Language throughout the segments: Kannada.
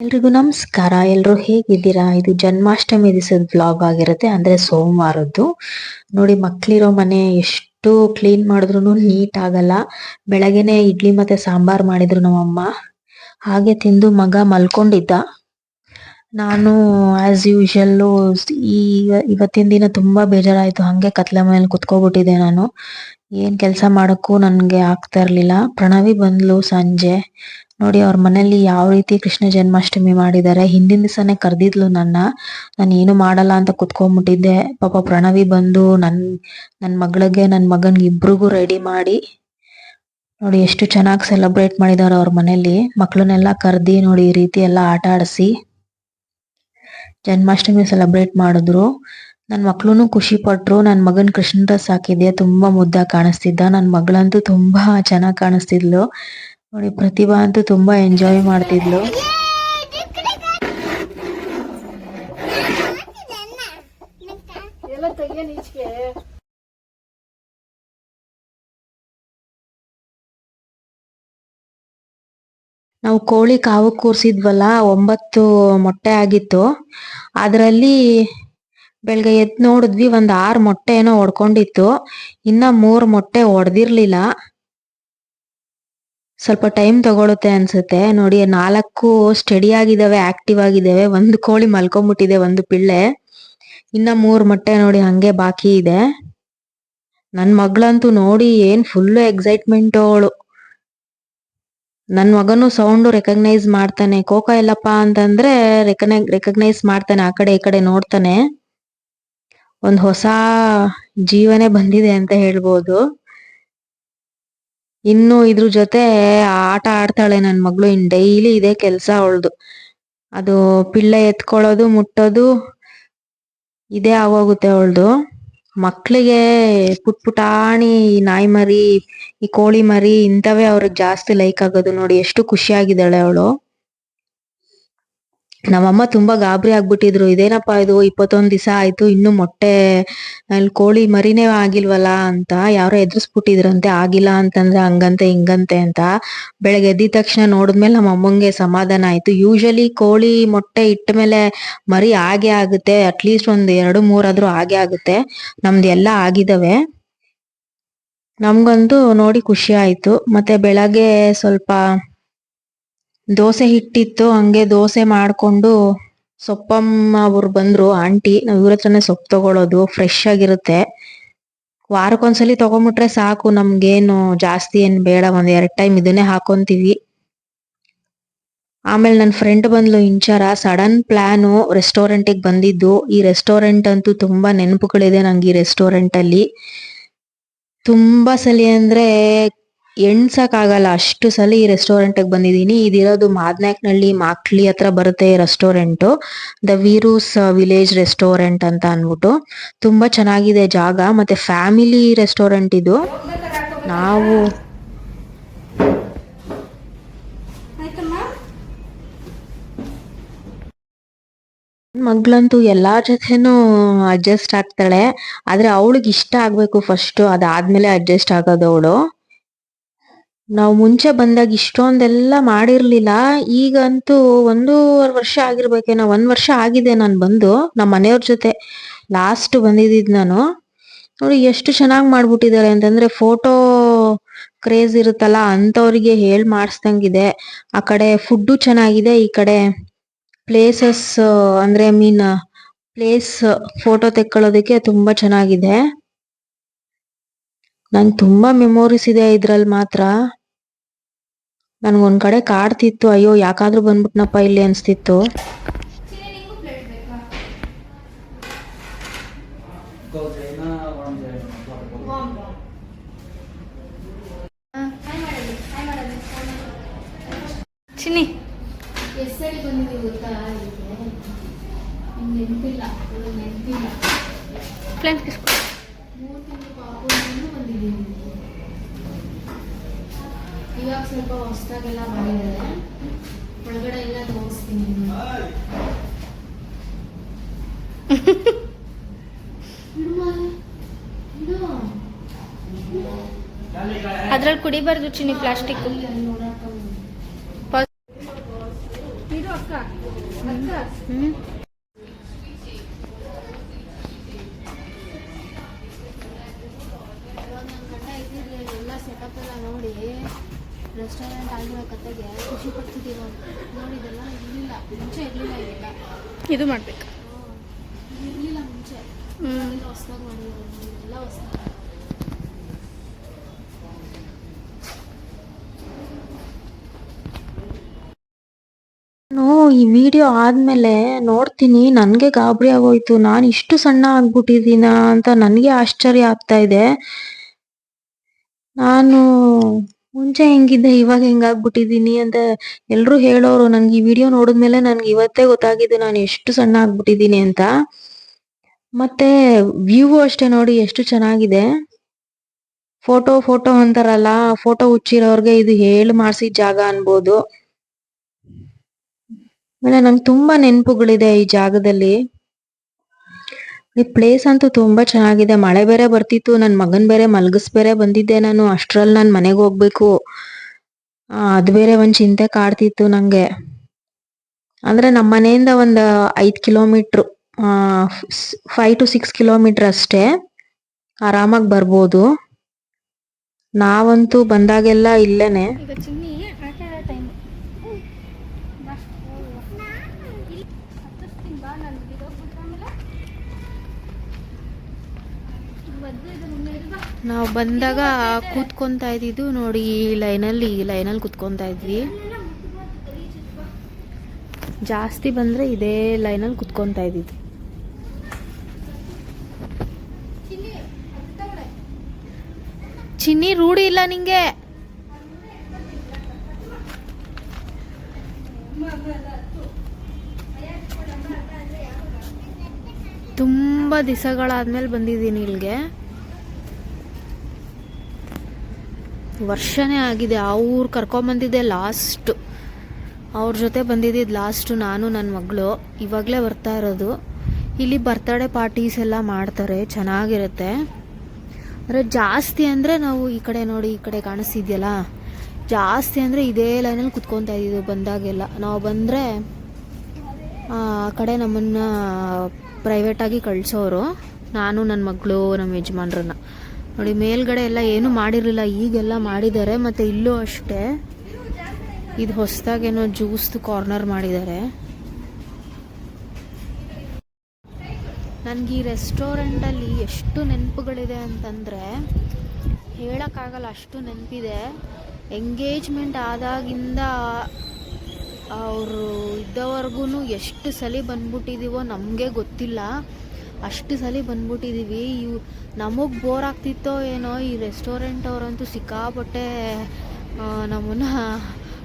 ಎಲ್ರಿಗೂ ನಮಸ್ಕಾರ. ಎಲ್ಲರೂ ಹೇಗಿದ್ದೀರಾ? ಇದು ಜನ್ಮಾಷ್ಟಮಿ ದಿವಸದ ಬ್ಲಾಗ್ ಆಗಿರುತ್ತೆ. ಅಂದ್ರೆ ಸೋಮವಾರದ್ದು. ನೋಡಿ, ಮಕ್ಳಿರೋ ಮನೆ ಎಷ್ಟು ಕ್ಲೀನ್ ಮಾಡಿದ್ರು ನೀಟ್ ಆಗಲ್ಲ. ಬೆಳಗ್ಗೆನೆ ಇಡ್ಲಿ ಮತ್ತೆ ಸಾಂಬಾರ್ ಮಾಡಿದ್ರು ನಮ್ಮಮ್ಮ. ಹಾಗೆ ತಿಂದು ಮಗ ಮಲ್ಕೊಂಡಿದ್ದ. ನಾನು ಆಸ್ ಯೂಶಲ್ ಈ ಇವತ್ತಿನ ದಿನ ತುಂಬಾ ಬೇಜಾರಾಯ್ತು. ಹಂಗೆ ಕತ್ಲೆ ಮನೇಲಿ ಕುತ್ಕೋಬಿಟ್ಟಿದ್ದೆ ನಾನು. ಏನ್ ಕೆಲಸ ಮಾಡಕ್ಕೂ ನನ್ಗೆ ಆಗ್ತಾ ಇರ್ಲಿಲ್ಲ. ಪ್ರಣವಿ ಬಂದ್ಲು ಸಂಜೆ. ನೋಡಿ, ಅವ್ರ ಮನೇಲಿ ಯಾವ ರೀತಿ ಕೃಷ್ಣ ಜನ್ಮಾಷ್ಟಮಿ ಮಾಡಿದ್ದಾರೆ, ಹಿಂದಿನ ದಿವಸನೇ ಕರೆದಿದ್ಲು ನನ್ನ. ನಾನು ಏನು ಮಾಡಲ್ಲ ಅಂತ ಕುತ್ಕೊಂಡ್ಬಿಟ್ಟಿದ್ದೆ. ಪಾಪ ಪ್ರಣವಿ ಬಂದು ನನ್ ನನ್ ಮಗಳಿಗೆ, ನನ್ ಮಗನ್ಗೆ ಇಬ್ರಿಗೂ ರೆಡಿ ಮಾಡಿ, ನೋಡಿ ಎಷ್ಟು ಚೆನ್ನಾಗಿ ಸೆಲೆಬ್ರೇಟ್ ಮಾಡಿದಾರೆ ಅವ್ರ ಮನೇಲಿ ಮಕ್ಕಳನ್ನೆಲ್ಲ ಕರ್ದಿ ನೋಡಿ, ಈ ರೀತಿ ಎಲ್ಲ ಆಟ ಆಡಿಸಿ ಜನ್ಮಾಷ್ಟಮಿ ಸೆಲೆಬ್ರೇಟ್ ಮಾಡಿದ್ರು. ನನ್ ಮಕ್ಳುನು ಖುಷಿ ಪಟ್ರು. ನನ್ ಮಗನ್ ಕೃಷ್ಣ ಡ್ರೆಸ್ ಹಾಕಿದ್ದೆ ತುಂಬಾ ಮುದ್ದಾಗಿ ಕಾಣಿಸ್ತಿದ್ದ. ನನ್ ಮಗಳಂತೂ ತುಂಬಾ ಚೆನ್ನಾಗಿ ಕಾಣಿಸ್ತಿದ್ಲು. ನೋಡಿ ಪ್ರತಿಭಾ ಅಂತೂ ತುಂಬಾ ಎಂಜಾಯ್ ಮಾಡ್ತಿದ್ಲು. ನಾವು ಕೋಳಿ ಕಾವು ಕೂರ್ಸಿದ್ವಲ್ಲ ಒಂಬತ್ತು ಮೊಟ್ಟೆ ಆಗಿತ್ತು. ಅದರಲ್ಲಿ ಬೆಳಗ್ಗೆ ಎದ್ದು ನೋಡಿದ್ವಿ ಒಂದ್ ಆರ್ ಮೊಟ್ಟೆ ಏನೋ ಒಡ್ಕೊಂಡಿತ್ತು ಇನ್ನ ಮೂರ್ ಮೊಟ್ಟೆ ಒಡ್ದಿರ್ಲಿಲ್ಲ ಸ್ವಲ್ಪ ಟೈಮ್ ತಗೊಳುತ್ತೆ ಅನ್ಸುತ್ತೆ. ನೋಡಿ, ನಾಲ್ಕು ಸ್ಟಡಿ ಆಗಿದಾವೆ ಆಕ್ಟಿವ್ ಆಗಿದಾವೆ. ಒಂದು ಕೋಳಿ ಮಲ್ಕೊಂಡ್ಬಿಟ್ಟಿದೆ ಒಂದು ಪಿಳ್ಳೆ. ಇನ್ನ ಮೂರ್ ಮೊಟ್ಟೆ ನೋಡಿ, ಹಂಗೆ ಬಾಕಿ ಇದೆ. ನನ್ ಮಗಳಂತೂ ನೋಡಿ, ಏನ್ ಫುಲ್ ಎಕ್ಸೈಟ್ಮೆಂಟ್ ಅವಳು ನನ್ ಮಗನು ಸೌಂಡ್ ರೆಕಗ್ನೈಸ್ ಮಾಡ್ತಾನೆ. ಕೋಕ ಎಲ್ಲಪ್ಪ ಅಂತಂದ್ರೆ ರೆಕಗ್ನೈಸ್ ಮಾಡ್ತಾನೆ, ಆ ಕಡೆ ಈ ಕಡೆ ನೋಡ್ತಾನೆ. ಒಂದ್ ಹೊಸ ಜೀವನೇ ಬಂದಿದೆ ಅಂತ ಹೇಳ್ಬೋದು. ಇನ್ನು ಇದ್ರ ಜೊತೆ ಆಟ ಆಡ್ತಾಳೆ ನನ್ ಮಗಳು. ಇನ್ ಡೈಲಿ ಇದೆ ಕೆಲ್ಸ ಅವಳ್ದು. ಅದು ಪಿಳ್ಳೆ ಎತ್ಕೊಳ್ಳೋದು, ಮುಟ್ಟೋದು, ಇದೇ ಆಗೋಗುತ್ತೆ ಅವಳ್ದು. ಮಕ್ಳಿಗೆ ಪುಟ್ ಪುಟಾಣಿ ನಾಯಿ ಮರಿ, ಈ ಕೋಳಿ ಮರಿ ಇಂಥವೇ ಅವ್ರಿಗೆ ಜಾಸ್ತಿ ಲೈಕ್ ಆಗೋದು ನೋಡಿ. ಎಷ್ಟು ಖುಷಿಯಾಗಿದ್ದಾಳೆ ಅವಳು. ನಮ್ಮಮ್ಮ ತುಂಬಾ ಗಾಬರಿ ಆಗ್ಬಿಟ್ಟಿದ್ರು. ಇದೇನಪ್ಪ ಇದು? ಇಪ್ಪತ್ತೊಂದ್ ದಿವಸ ಆಯ್ತು, ಇನ್ನು ಮೊಟ್ಟೆ ಅಲ್ಲಿ ಕೋಳಿ ಮರಿನೇ ಆಗಿಲ್ವಲ್ಲ ಅಂತ ಯಾರೋ ಎದುರಿಸ್ಬಿಟ್ಟಿದ್ರಂತೆ. ಆಗಿಲ್ಲ ಅಂತಂದ್ರೆ ಹಂಗಂತೆ, ಹಿಂಗಂತೆ ಅಂತ ಬೆಳಗ್ಗೆ ಎದ್ದಿದ ತಕ್ಷಣ ನೋಡಿದ್ಮೇಲೆ ನಮ್ಮ ಅಮ್ಮಂಗೆ ಸಮಾಧಾನ ಆಯ್ತು. ಯೂಶಲಿ ಕೋಳಿ ಮೊಟ್ಟೆ ಇಟ್ಟ ಮೇಲೆ ಮರಿ ಆಗೇ ಆಗುತ್ತೆ ಅಟ್ಲೀಸ್ಟ್ ಒಂದ್ ಎರಡು ಮೂರಾದ್ರೂ ಆಗೇ ಆಗುತ್ತೆ. ನಮ್ದು ಎಲ್ಲ ಆಗಿದಾವೆ. ನಮ್ಗಂತೂ ನೋಡಿ ಖುಷಿ ಆಯ್ತು. ಮತ್ತೆ ಬೆಳಗ್ಗೆ ಸ್ವಲ್ಪ ದೋಸೆ ಹಿಟ್ಟಿತ್ತು, ಹಂಗೆ ದೋಸೆ ಮಾಡ್ಕೊಂಡು ಸೊಪ್ಪಮ್ಮ ಅವ್ರು ಬಂದ್ರು, ಆಂಟಿ ನಾವ್ ಇವ್ರ ಹತ್ರನೇ ಸೊಪ್ಪು ತಗೊಳ್ಳೋದು ಫ್ರೆಶ್ ಆಗಿರುತ್ತೆ. ವಾರಕ್ಕೊಂದ್ಸಲಿ ತಗೊಂಬಿಟ್ರೆ ಸಾಕು, ನಮ್ಗೇನು ಜಾಸ್ತಿ ಏನ್ ಬೇಡ, ಒಂದ್ ಎರಡ್ ಟೈಮ್ ಇದನ್ನೇ ಹಾಕೊಂತೀವಿ. ಆಮೇಲೆ ನನ್ನ ಫ್ರೆಂಡ್ ಬಂದ್ಲು ಇಂಚಾರ ಸಡನ್ ಪ್ಲಾನು ರೆಸ್ಟೋರೆಂಟಿಗೆ ಬಂದಿದ್ದು. ಈ ರೆಸ್ಟೋರೆಂಟ್ ಅಂತೂ ತುಂಬಾ ನೆನಪುಗಳಿದೆ ನಂಗೆ ಈ ರೆಸ್ಟೋರೆಂಟ್ ಅಲ್ಲಿ. ತುಂಬಾ ಸಲಿ ಅಂದ್ರೆ ಎಣ್ಸಕ್ ಆಗಲ್ಲ ಅಷ್ಟು ಸಲ ಈ ರೆಸ್ಟೋರೆಂಟ್ ಬಂದಿದೀನಿ ಇದಿರೋದು ಮಾದನೇಕನಳ್ಳಿ ಮಾಕ್ಲಿ ಹತ್ರ ಬರುತ್ತೆ ಈ restaurant the Veeru's village restaurant ಅಂತ ಅನ್ಬಿಟ್ಟು ತುಂಬಾ ಚೆನ್ನಾಗಿದೆ ಜಾಗ. ಮತ್ತೆ ಫ್ಯಾಮಿಲಿ ರೆಸ್ಟೋರೆಂಟ್ ಇದು. ನಾವು ಮಗ್ಳಂತೂ ಎಲ್ಲಾರ್ ಜೊತೆನೂ ಅಡ್ಜಸ್ಟ್ ಆಗ್ತಾಳೆ. ಆದ್ರೆ ಅವಳಿಗೆ ಇಷ್ಟ ಆಗ್ಬೇಕು ಫಸ್ಟ್ ಅದಾದ್ಮೇಲೆ ಅಡ್ಜಸ್ಟ್ ಆಗೋದು ಅವಳು. ನಾವು ಮುಂಚೆ ಬಂದಾಗ ಇಷ್ಟೊಂದೆಲ್ಲ ಮಾಡಿರ್ಲಿಲ್ಲ. ಈಗಂತೂ ಒಂದೂವರೆ ವರ್ಷ ಆಗಿರ್ಬೇಕೇನೋ ಒಂದ್ ವರ್ಷ ಆಗಿದೆ ನಾನು ಬಂದು ನಮ್ಮ ಮನೆಯವ್ರ ಜೊತೆ. ಲಾಸ್ಟ್ ಬಂದಿದ್ದಿದ್ ನಾನು. ನೋಡಿ ಎಷ್ಟು ಚೆನ್ನಾಗಿ ಮಾಡ್ಬಿಟ್ಟಿದ್ದಾರೆ ಅಂತಂದ್ರೆ ಫೋಟೋ ಕ್ರೇಜ್ ಇರುತ್ತಲ್ಲ ಅಂತವ್ರಿಗೆ ಹೇಳ್ ಮಾಡಿಸ್ದಂಗಿದೆ. ಆ ಕಡೆ ಫುಡ್ಡು ಚೆನ್ನಾಗಿದೆ, ಈ ಕಡೆ ಪ್ಲೇಸಸ್ ಅಂದ್ರೆ ಮೀನ್ ಪ್ಲೇಸ್ ಫೋಟೋ ತೆಕ್ಕೊಳ್ಳೋದಕ್ಕೆ ತುಂಬಾ ಚೆನ್ನಾಗಿದೆ. ನಂಗೆ ತುಂಬಾ ಮೆಮೊರೀಸ್ ಇದೆ ಇದ್ರಲ್ಲಿ ಮಾತ್ರ. ನನ್ಗೊಂದ್ ಕಡೆ ಕಾಡ್ತಿತ್ತು ಅಯ್ಯೋ ಯಾಕಾದ್ರೂ ಬಂದ್ಬಿಟ್ನಪ್ಪ ಇಲ್ಲಿ ಅನ್ಸ್ತಿತ್ತು. ಚಿನ್ನಿ. ಎಷ್ಟಲ್ಲಿ ಬಂದಿದ್ದೀವಿ ಗೊತ್ತಾ? ನಿಮ್ಗೆ ನೆನಪಿಲ್ಲ ನೆನಪಿಲ್ಲ. ಫ್ರೆಂಡ್ಸ್ ಕಿಸ್ಕೊ ಮೂರು ತಿಂಗಳು ಪಾಪು ಬಂದಿದ್ದೀನಿ ಇವಾಗ ಸ್ವಲ್ಪ ಹೊಸದಾಗೆಲ್ಲ ಮಾಡಿದ್ದಾರೆ. ಒಳಗಡೆ ಎಲ್ಲ ತೋರಿಸ್ತೀನಿ ಬಿಡುವ ಬಿಡು ಅದ್ರಲ್ಲಿ ಕುಡಿಬಾರ್ದು ಚಿನ್ನಿ ಪ್ಲಾಸ್ಟಿಕ್ ಅಲ್ಲಿ ರೆಸ್ಟೋರೆಂಟ್ ಆಗಿರೋ ಕತೆಗೆ ಖುಷಿ ಪಡ್ತಿದ್ದೀವಿ ನೋಡಿದೆಲ್ಲ ಇರಲಿಲ್ಲ ಮುಂಚೆ ಇರಲಿಲ್ಲ ಇದೆಲ್ಲ ಇದು ಮಾಡ್ಬೇಕು. ಇರಲಿಲ್ಲ ಮುಂಚೆ. ಹ್ಞೂ ಎಲ್ಲ ಹೊಸ್ದಾಗಿ ಮಾಡಿದ್ದಾರೆ ಎಲ್ಲ ಹೊಸ್ದಾಗಿ ನಾನು ಈ ವಿಡಿಯೋ ಆದ್ಮೇಲೆ ನೋಡ್ತೀನಿ ನನ್ಗೆ ಗಾಬರಿ ಆಗೋಯ್ತು. ನಾನು ಇಷ್ಟು ಸಣ್ಣ ಆಗ್ಬಿಟ್ಟಿದೀನ ಅಂತ ನನ್ಗೆ ಆಶ್ಚರ್ಯ ಆಗ್ತಾ ಇದೆ. ನಾನು ಮುಂಚೆ ಹೆಂಗಿದ್ದೆ ಇವಾಗ ಹೆಂಗಾಗ್ಬಿಟ್ಟಿದೀನಿ ಅಂತ ಎಲ್ರು ಹೇಳೋರು. ನನ್ಗೆ ಈ ವಿಡಿಯೋ ನೋಡಿದ್ಮೇಲೆ ನನ್ಗೆ ಇವತ್ತೇ ಗೊತ್ತಾಗಿದ್ದು ನಾನು ಎಷ್ಟು ಸಣ್ಣ ಆಗ್ಬಿಟ್ಟಿದೀನಿ ಅಂತ. ಮತ್ತೆ ವ್ಯೂ ಅಷ್ಟೇ ನೋಡಿ ಎಷ್ಟು ಚೆನ್ನಾಗಿದೆ. ಫೋಟೋ ಫೋಟೋ ಅಂತಾರಲ್ಲ, ಫೋಟೋ ಹುಚ್ಚಿರೋರ್ಗೆ ಇದು ಹೇಳಿ ಮಾಡಿಸಿದ ಜಾಗ ಅನ್ಬೋದು. ಆಮೇಲೆ ನಂಗೆ ತುಂಬಾ ನೆನಪುಗಳಿದೆ ಈ ಜಾಗದಲ್ಲಿ. ಈ ಪ್ಲೇಸ್ ಅಂತೂ ತುಂಬಾ ಚೆನ್ನಾಗಿದೆ. ಮಳೆ ಬೇರೆ ಬರ್ತಿತ್ತು, ನನ್ ಮಗನ್ ಬೇರೆ ಮಲಗಿಸ್ ಬೇರೆ ಬಂದಿದ್ದೆ ನಾನು. ಅಷ್ಟ್ರಲ್ಲಿ ನಾನು ಮನೆಗೆ ಹೋಗ್ಬೇಕು. ಅದ್ ಬೇರೆ ಒಂದ್ ಚಿಂತೆ ಕಾಡ್ತಿತ್ತು ನಂಗೆ. ಅಂದ್ರೆ ನಮ್ಮ ಮನೆಯಿಂದ ಒಂದ್ ಐದ್ kilometre five to six kilometre ಅಷ್ಟೇ. ಆರಾಮಾಗಿ ಬರ್ಬೋದು. ನಾವಂತೂ ಬಂದಾಗೆಲ್ಲ ಇಲ್ಲೇನೆ ಈಗ ಚಿನ್ನಿ ಆಟ ಆಡೋ ಟೈಮ್ ಬಾ ನಾನು ಬಿದ್ದೋಗ್ಬಿಟ್ರೆ ಆಮೇಲೆ ಬದ್ದು ಇದು ಮುಂದೆ ಇದು ಬಾ ನಾವು ಬಂದಾಗ ಕೂತ್ಕೊಂತಾ ಇದ್ದಿದ್ದು ನೋಡಿ ಈ ಲೈನಲ್ಲಿ ಈ ಲೈನಲ್ಲಿ ಕೂತ್ಕೊಂತಾ ಇದ್ವಿ. ಜಾಸ್ತಿ ಬಂದ್ರೆ ಇದೇ ಲೈನಲ್ಲಿ ಕೂತ್ಕೊಂತ ಇದ್ದಿದ್ದು. ಚಿನ್ನಿ ರೂಢಿ ಇಲ್ಲ ನಿಂಗೆ? ತುಂಬಾ ದಿವಸಗಳಾದ್ಮೇಲೆ ಬಂದಿದ್ದೀನಿ ಇಲ್ಲಿಗೆ ವರ್ಷನೇ ಆಗಿದೆ ಅವ್ರು ಕರ್ಕೊಂಬಂದಿದ್ದೆ ಲಾಸ್ಟ್. ಅವ್ರ ಜೊತೆ ಬಂದಿದ್ದಿದ್ದು ಲಾಸ್ಟು ನಾನು ನನ್ನ ಮಗಳು. ಇವಾಗಲೇ ಬರ್ತಾ ಇರೋದು. ಇಲ್ಲಿ ಬರ್ತಡೇ ಪಾರ್ಟೀಸ್ ಎಲ್ಲ ಮಾಡ್ತಾರೆ, ಚೆನ್ನಾಗಿರುತ್ತೆ. ಅಂದರೆ ಜಾಸ್ತಿ ಅಂದರೆ ನಾವು ಈ ಕಡೆ ನೋಡಿ, ಈ ಕಡೆ ಕಾಣಿಸ್ತಿದ್ಯಲ್ಲ? ಜಾಸ್ತಿ ಅಂದರೆ ಇದೇ ಲೈನಲ್ಲಿ ಕುತ್ಕೊತಾ ಇದ್ದಿದ್ದು ಬಂದಾಗೆಲ್ಲ. ನಾವು ಬಂದರೆ ಆ ಕಡೆ ನಮ್ಮನ್ನು ಪ್ರೈವೇಟಾಗಿ ಕಳಿಸೋರು, ನಾನು ನನ್ನ ಮಗಳು ನಮ್ಮ ಯಜಮಾನ್ರನ್ನ. ನೋಡಿ, ಮೇಲ್ಗಡೆ ಎಲ್ಲ ಏನೂ ಮಾಡಿರಲಿಲ್ಲ, ಈಗೆಲ್ಲ ಮಾಡಿದ್ದಾರೆ, ಮತ್ತು ಇಲ್ಲೂ ಅಷ್ಟೇ ಇದು ಹೊಸದಾಗೇನೋ ಜ್ಯೂಸ್ದು ಕಾರ್ನರ್ ಮಾಡಿದ್ದಾರೆ. ನನಗೆ ಈ ರೆಸ್ಟೋರೆಂಟಲ್ಲಿ ಎಷ್ಟು ನೆನಪುಗಳಿದೆ ಅಂತಂದರೆ, ಹೇಳೋಕ್ಕಾಗಲ್ಲ, ಅಷ್ಟು ನೆನಪಿದೆ. ಎಂಗೇಜ್ಮೆಂಟ್ ಆದಾಗಿಂದ ಅವರು ಇದ್ದವರೆಗೂ ಎಷ್ಟು ಸಲ ಬಂದ್ಬಿಟ್ಟಿದ್ದೀವೋ ನಮಗೆ ಗೊತ್ತಿಲ್ಲ. ಅಷ್ಟು ಸಲ ಬಂದ್ಬಿಟ್ಟಿದ್ದೀವಿ ಇವು ನಮಗೆ ಬೋರ್ ಆಗ್ತಿತ್ತೋ ಏನೋ ಈ ರೆಸ್ಟೋರೆಂಟ್ ಅವರಂತೂ ಸಿಕ್ಕಾಪಟ್ಟೆ ನಮ್ಮನ್ನು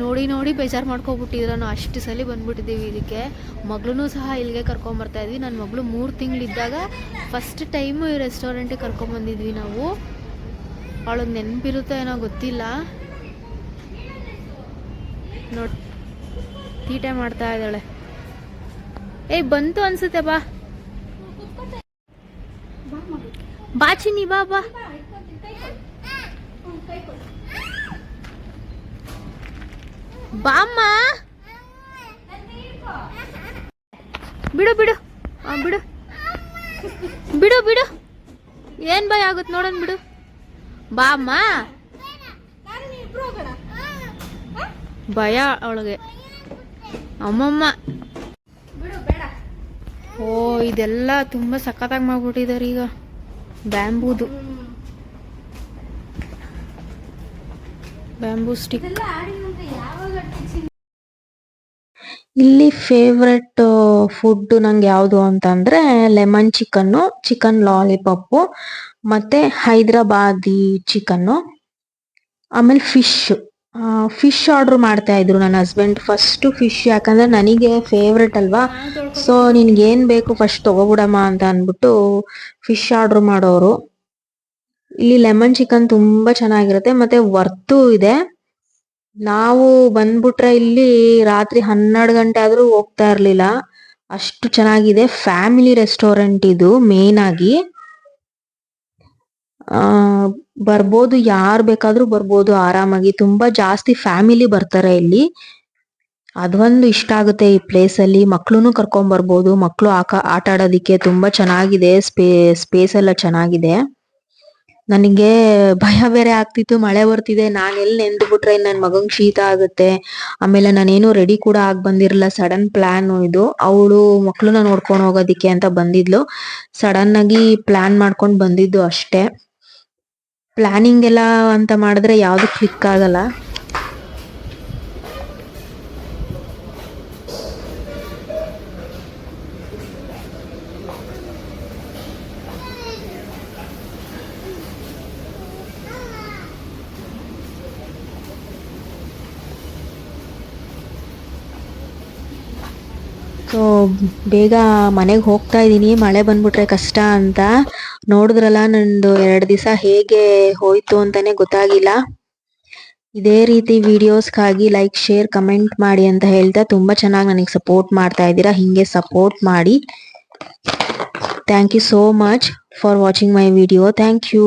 ನೋಡಿ ನೋಡಿ ಬೇಜಾರು ಮಾಡ್ಕೊಬಿಟ್ಟಿದ್ರು ನಾವು ಅಷ್ಟು ಸಲ ಬಂದ್ಬಿಟ್ಟಿದ್ದೀವಿ ಇದಕ್ಕೆ. ಮಗಳೂ ಸಹ ಇಲ್ಲಿಗೆ ಕರ್ಕೊಂಬರ್ತಾಯಿದ್ವಿ ನನ್ನ ಮಗಳು ಮೂರು ತಿಂಗಳಿದ್ದಾಗ ಫಸ್ಟ್ ಟೈಮು ಈ ರೆಸ್ಟೋರೆಂಟಿಗೆ ಕರ್ಕೊಂಬಂದಿದ್ವಿ ನಾವು. ಅವಳಿಗೆ ನೆನಪಿರುತ್ತೋ ಏನೋ ಗೊತ್ತಿಲ್ಲ. ನೋಡ್ ತೀಟೆ ಮಾಡ್ತಾ ಇದ್ದಾಳೆ. ಏಯ್, ಬಂತು ಅನ್ಸುತ್ತೆ, ಬಾ. ಬಾ, ಚಿನ್ನಿ, ಬಾ ಬಾ. ಬಾಮ್ಮ ಬಿಡು ಬಿಡು. ಬಿಡು. ಬಿಡು ಬಿಡು. ಏನ್ ಭಯ ಆಗುತ್ತೆ ನೋಡೋಣ, ಬಿಡು. ಬಾಮ್ಮ ಭಯ ಅವಳಿಗೆ. ಅಮ್ಮಮ್ಮ. ಓ ಇದೆಲ್ಲ ತುಂಬ ಸಖತ್ತಾಗಿ ಮಾಡ್ಬಿಟ್ಟಿದ್ದಾರೆ ಈಗ. ಬ್ಯಾಂಬೂದು. Bamboo stick. ಇಲ್ಲಿ ಫೇವ್ರೆಟ್ ಫುಡ್ ನಂಗೆ ಯಾವುದು ಅಂತಂದ್ರೆ ಲೆಮನ್ ಚಿಕನ್ನು ಚಿಕನ್ ಲಾಲಿಪಾಪು ಮತ್ತೆ ಹೈದ್ರಾಬಾದಿ ಚಿಕನ್ನು ಆಮೇಲೆ ಫಿಶ್ ಫಿಶ್ ಆರ್ಡರ್ ಮಾಡ್ತಾ ಇದ್ರು ನನ್ನ ಹಸ್ಬೆಂಡ್ ಫಸ್ಟ್ ಫಿಶ್ ಯಾಕಂದ್ರೆ ನನಗೆ ಫೇವ್ರೆಟ್ ಅಲ್ವಾ? ಸೊ ನಿನ್ಗೆ ಏನ್ ಬೇಕು ಫಸ್ಟ್ ತಗೋಬಿಡಮ್ಮ ಅಂತ ಅಂದ್ಬಿಟ್ಟು ಫಿಶ್ ಆರ್ಡರ್ ಮಾಡೋರು. ಇಲ್ಲಿ ಲೆಮನ್ ಚಿಕನ್ ತುಂಬಾ ಚೆನ್ನಾಗಿರುತ್ತೆ, ಮತ್ತೆ ವರ್ತು ಇದೆ. ನಾವು ಬಂದ್ಬಿಟ್ರೆ ಇಲ್ಲಿ ರಾತ್ರಿ ಹನ್ನೆರಡು ಗಂಟೆ ಆದ್ರೂ ಹೋಗ್ತಾ ಇರ್ಲಿಲ್ಲ. ಅಷ್ಟು ಚೆನ್ನಾಗಿದೆ. ಫ್ಯಾಮಿಲಿ ರೆಸ್ಟೋರೆಂಟ್ ಇದು ಮೇನ್ ಆಗಿ. ಆ, ಬರ್ಬೋದು, ಯಾರ್ ಬೇಕಾದ್ರೂ ಬರ್ಬೋದು, ಆರಾಮಾಗಿ. ತುಂಬಾ ಜಾಸ್ತಿ ಫ್ಯಾಮಿಲಿ ಬರ್ತಾರೆ ಇಲ್ಲಿ. ಅದೊಂದು ಇಷ್ಟ ಆಗುತ್ತೆ ಈ ಪ್ಲೇಸ್ ಅಲ್ಲಿ. ಮಕ್ಳುನು ಕರ್ಕೊಂಡ್ ಬರ್ಬೋದು. ಮಕ್ಳು ಆಕ, ಆಟ ಆಡೋದಿಕ್ಕೆ ತುಂಬಾ ಚೆನ್ನಾಗಿದೆ. ಸ್ಪೇ ಸ್ಪೇಸ್ ಎಲ್ಲ ಚೆನ್ನಾಗಿದೆ. ನನಗೆ ಭಯ ಬೇರೆ ಆಗ್ತಿತ್ತು. ಮಳೆ ಬರ್ತಿದೆ. ನಾನು ಎಲ್ಲಿ ನೆಂದು ಬಿಟ್ರೆ ನನ್ನ ಮಗಂಗ್ ಶೀತ ಆಗುತ್ತೆ. ಆಮೇಲೆ ನಾನೇನು ರೆಡಿ ಕೂಡ ಆಗ್ ಬಂದಿರಲ್ಲ ಸಡನ್ ಪ್ಲಾನ್ ಇದು. ಅವಳು ಮಕ್ಕಳನ್ನ ನೋಡ್ಕೊಂಡು ಹೋಗೋದಿಕ್ಕೆ ಅಂತ ಬಂದಿದ್ಲು. ಸಡನ್ ಆಗಿ ಪ್ಲಾನ್ ಮಾಡ್ಕೊಂಡ್ ಬಂದಿದ್ದು ಅಷ್ಟೇ. ಪ್ಲಾನಿಂಗ್ ಎಲ್ಲ ಅಂತ ಮಾಡಿದ್ರೆ ಯಾವ್ದು ಕ್ಲಿಕ್ ಆಗಲ್ಲ ಸೊ ಬೇಗ ಮನೆಗೆ ಹೋಗ್ತಾ ಇದ್ದೀನಿ ಮಳೆ ಬಂದ್ಬಿಟ್ರೆ ಕಷ್ಟ ಅಂತ. ನೋಡಿದ್ರಲ್ಲ ನಂದು ಎರಡು ದಿವಸ ಹೇಗೆ ಹೋಯ್ತು ಅಂತಾನೆ ಗೊತ್ತಾಗಿಲ್ಲ. ಇದೇ ರೀತಿ ವಿಡಿಯೋಸ್ಗಾಗಿ ಲೈಕ್ ಶೇರ್ ಕಮೆಂಟ್ ಮಾಡಿ ಅಂತ ಹೇಳ್ತಾ ತುಂಬಾ ಚೆನ್ನಾಗಿ ನನಗೆ ಸಪೋರ್ಟ್ ಮಾಡ್ತಾ ಇದ್ದೀರಾ. ಹಿಂಗೆ ಸಪೋರ್ಟ್ ಮಾಡಿ. Thank you so much for watching my video thank you